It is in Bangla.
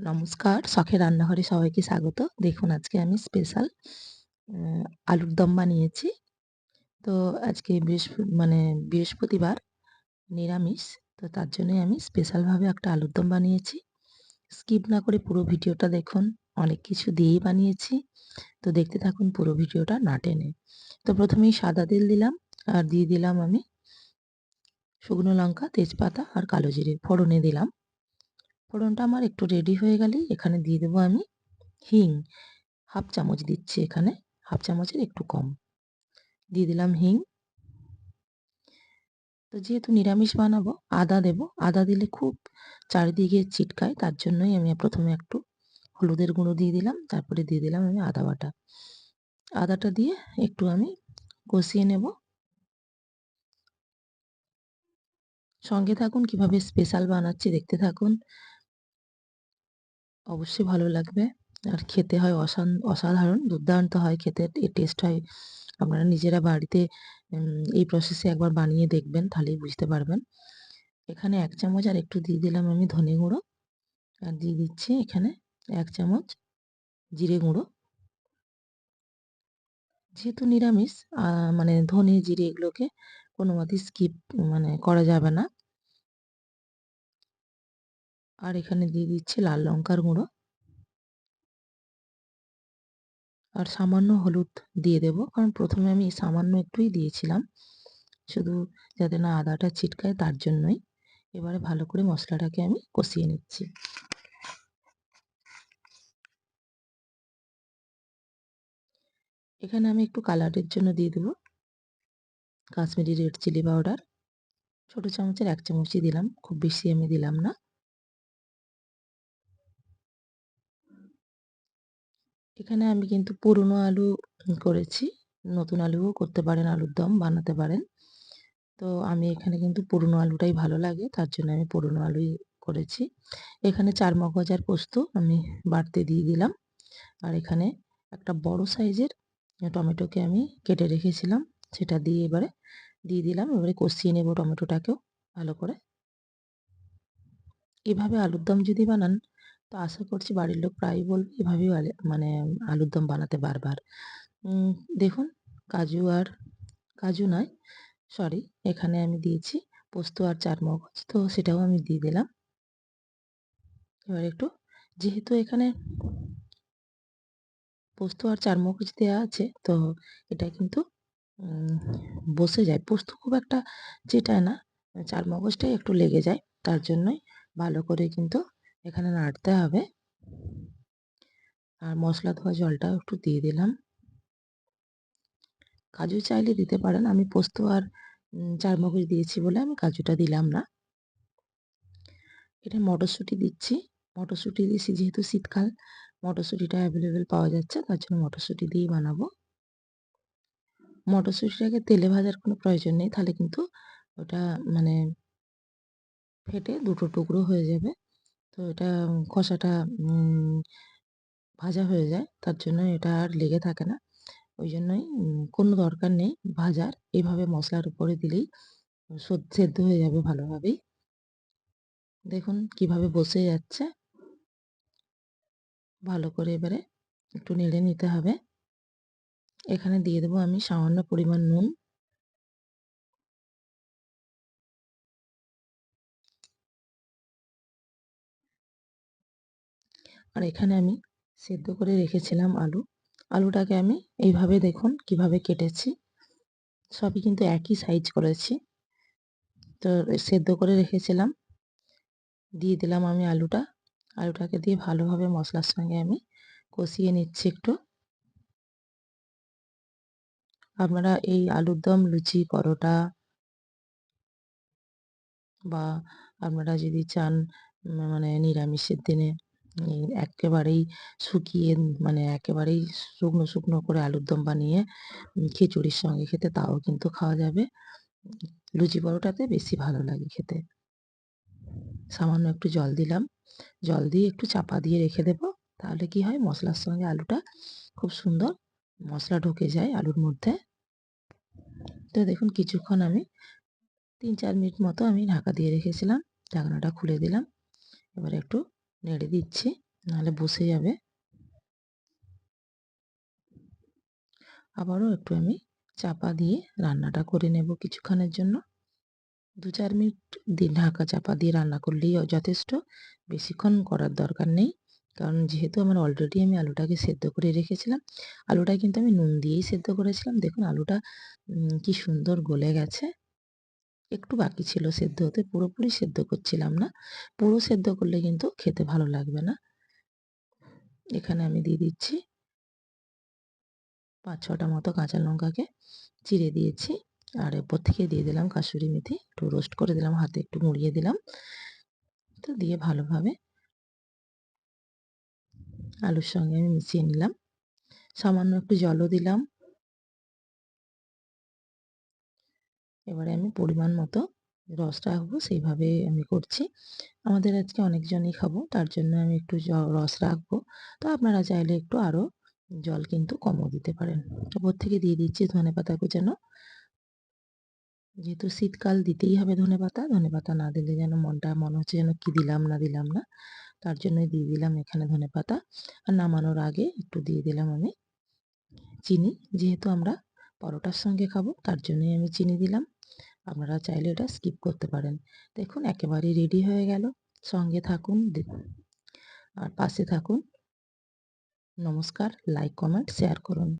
নমস্কার, শখের রান্নাঘরে সবাইকে স্বাগত। দেখুন, আজকে আমি স্পেশাল আলুর দম বানিয়েছি। তো আজকে বৃহস্পতি মানে বৃহস্পতিবার, নিরামিষ। তো তার জন্যই আমি স্পেশালভাবে একটা আলুর দম বানিয়েছি। স্কিপ না করে পুরো ভিডিওটা দেখুন। অনেক কিছু দিয়েই বানিয়েছি। তো দেখতে থাকুন পুরো ভিডিওটা না টেনে। তো প্রথমেই সাদা তেল দিলাম। আর দিয়ে দিলাম আমি শুকনো লঙ্কা, তেজপাতা আর কালো জিরে ফোড়নে দিলাম। ফোড়নটা আমার একটু রেডি হয়ে গেলেই এখানে দিয়ে দেবো আমি হিং। হাফ চামচ দিচ্ছি এখানে, হাফ চামচের একটু কম। দিয়ে দিলাম হিং। তো যেহেতু নিরামিষ বানাবো, আদা দেব, আদা দিলে খুব চারিদিকে ছিটকায়, তার জন্যই আমি প্রথমে একটু হলুদের গুঁড়ো দিয়ে দিলাম, তারপরে দিয়ে দিলাম আমি আদা বাটা। আদাটা দিয়ে একটু আমি কষিয়ে নেব। সঙ্গে থাকুন, কীভাবে স্পেশাল বানাচ্ছি দেখতে থাকুন। অবশ্যই ভালো লাগবে। আর খেতে হয় অসাধারণ, দুর্দান্ত হয় খেতে টেস্ট হয়। আপনারা নিজেরা বাড়িতে এই প্রসেসে একবার বানিয়ে দেখবেন, তাহলেই বুঝতে পারবেন। এখানে এক চামচ, আর একটু দিয়ে দিলাম আমি ধনে গুঁড়ো। আর দিয়ে দিচ্ছি এখানে এক চামচ জিরে গুঁড়ো। যেহেতু নিরামিষ মানে ধনে, জিরে এগুলোকে কোনো মতেই স্কিপ মানে করা যাবে না। আর এখানে দিয়ে দিচ্ছি লাল লঙ্কার গুঁড়ো। আর সামান্য হলুদ দিয়ে দেব, কারণ প্রথমে আমি সামান্য একটুই দিয়েছিলাম। শুধু যাতে না আদাটা ছিটকায় তার জন্যই। এবারে ভালো করে মশলাটাকে আমি কষিয়ে নিচ্ছি। এখানে আমি একটু কালারের জন্য দিয়ে দেবো। Kashmiri red chilli powder. ছোটো চামচের এক চামচই দিলাম, খুব বেশি আমি দিলাম না। এখানে আমি কিন্তু পুরনো আলু করেছি। নতুন আলুও করতে পারেন, আলুর দম বানাতে পারেন। তো আমি এখানে কিন্তু পুরনো আলুটাই ভালো লাগে, তার জন্য আমি পুরনো আলুই করেছি। এখানে চার মগজ আর পোস্ত আমি বাড়তে দিয়ে দিলাম। আর এখানে একটা বড় সাইজের টমেটোকে আমি কেটে রেখেছিলাম, সেটা দিয়ে এবারে দিয়ে দিলাম। এবারে কষিয়ে নেব টমেটোটাকেও ভালো করে। এভাবে আলুর দম যদি বানান তো আশা করছি বাড়ির লোক প্রায়ই বলবে এভাবেই মানে আলুর দম বানাতে বারবার। দেখুন, কাজু আর, কাজু নয় সরি এখানে আমি দিয়েছি পোস্ত আর চার মগজ তো সেটাও আমি দিয়ে দিলাম। এবার একটু, যেহেতু এখানে পোস্ত আর চার মগজ দেওয়া আছে, তো এটা কিন্তু বসে যায়। পোস্ত খুব একটা চেটায় না চার মগজটাই একটু লেগে যায়, তার জন্যই ভালো করে কিন্তু এখানে নাড়তে হবে। আর মশলা ধোয়া জলটাও একটু দিয়ে দিলাম। কাজু চাইলে দিতে পারেন। আমি পোস্ত আর চারমগজ দিয়েছি বলে আমি কাজুটা দিলাম না। এটা মটরশুঁটি দিচ্ছি। মটরশুঁটি দিয়েছি যেহেতু শীতকাল, মটরশুঁটিটা অ্যাভেলেবেল পাওয়া যাচ্ছে, তার জন্য মটরশুঁটি দিয়েই বানাবো। মটরশুঁটিটাকে তেলে ভাজার কোনো প্রয়োজন নেই, তাহলে কিন্তু ওটা মানে ফেটে দুটো টুকরো হয়ে যাবে। তো এটা খোসাটা ভাজা হয়ে যায়। তার জন্য এটা আর লেগে থাকে না। ওই জন্যই কোনো দরকার নেই ভাজার। এভাবে মশলার উপরে দিলেই সেদ্ধ হয়ে যাবে ভালোভাবেই। দেখুন কীভাবে বসে যাচ্ছে। ভালো করে এবারে একটু নেড়ে নিতে হবে। এখানে দিয়ে দেবো আমি সামান্য পরিমাণ নুন। আর এখানে আমি সেদ্ধ করে রেখেছিলাম আলু। আলুটাকে আমি এইভাবে দেখুন কীভাবে কেটেছি। সবই কিন্তু একই সাইজ করেছি। তো সেদ্ধ করে রেখেছিলাম। দিয়ে দিলাম আমি আলুটা। আলুটাকে দিয়ে ভালোভাবে মশলার সঙ্গে আমি কষিয়ে নিচ্ছি একটু। আপনারা এই আলুর দম, লুচি, পরোটা বা আপনারা যদি চান মানে নিরামিষের দিনে একেবারেই শুকিয়ে মানে একেবারেই শুকনো শুকনো করে আলুর দম বানিয়ে খিচুড়ির সঙ্গে খেতে তাও কিন্তু খাওয়া যাবে। লুচি পরোটাতে বেশি ভালো লাগে খেতে। সামান্য একটু জল দিলাম। জল দিয়ে একটু চাপা দিয়ে রেখে দেবো। তাহলে কি হয়? মশলার সঙ্গে আলুটা খুব সুন্দর মশলা ঢুকে যায় আলুর মধ্যে। তো দেখুন, কিছুক্ষণ আমি তিন চার মিনিট মতো আমি ঢাকা দিয়ে রেখেছিলাম। ঢাকনাটা খুলে দিলাম। এবার একটু নেড়ে দিচ্ছি, নাহলে বসে যাবে। আবারও একটু আমি চাপা দিয়ে রান্নাটা করে নেব কিছুক্ষণের জন্য। দু চার মিনিট দিয়ে ঢাকা চাপা দিয়ে রান্না করলেই যথেষ্ট। বেশিক্ষণ করার দরকার নেই, কারণ যেহেতু আমার অলরেডি আমি আলুটাকে সেদ্ধ করে রেখেছিলাম, আলুটা কিন্তু আমি নুন দিয়েই সেদ্ধ করেছিলাম। দেখুন, আলুটা কি সুন্দর গলে গেছে। একটু বাকি ছিল সেদ্ধ হতে, পুরোপুরি সেদ্ধ করছিলাম না। পুরো সেদ্ধ করলে কিন্তু খেতে ভালো লাগবে না। এখানে আমি দিয়ে দিচ্ছি পাঁচ ছটা মতো কাঁচা লঙ্কাকে চিড়ে দিয়েছি। আর এরপর থেকে দিয়ে দিলাম কাসুরি মেথি। একটু রোস্ট করে দিলাম, হাতে একটু মুড়িয়ে দিলাম। তো দিয়ে ভালোভাবে আলুর সঙ্গে আমি মিশিয়ে নিলাম। সামান্য একটু জলও দিলাম। এবারে আমি পরিমাণ মতো রস রাখব সেইভাবে আমি করছি। আমাদের আজকে অনেকজনই খাব, তার জন্য আমি একটু রস রাখব। তো আপনারা চাইলে একটু আরও জল কিন্তু কমও দিতে পারেন। ওপর থেকে দিয়ে দিচ্ছি ধনে পাতা কুচানো। যেহেতু শীতকাল দিতেই হবে ধনে পাতা ধনে পাতা না দিলে যেন মনটা, মনে হচ্ছে যেন কী দিলাম, না দিলাম না। তার জন্যই দিয়ে দিলাম এখানে ধনে পাতা। আর নামানোর আগে একটু দিয়ে দিলাম আমি চিনি। যেহেতু আমরা পরোটার সঙ্গে খাব, তার জন্যই আমি চিনি দিলাম। আপনারা চাইলে এটা স্কিপ করতে পারেন। দেখুন একেবারেই রেডি হয়ে গেল। সঙ্গে থাকুন আর পাশে থাকুন। নমস্কার লাইক কমেন্ট শেয়ার করুন।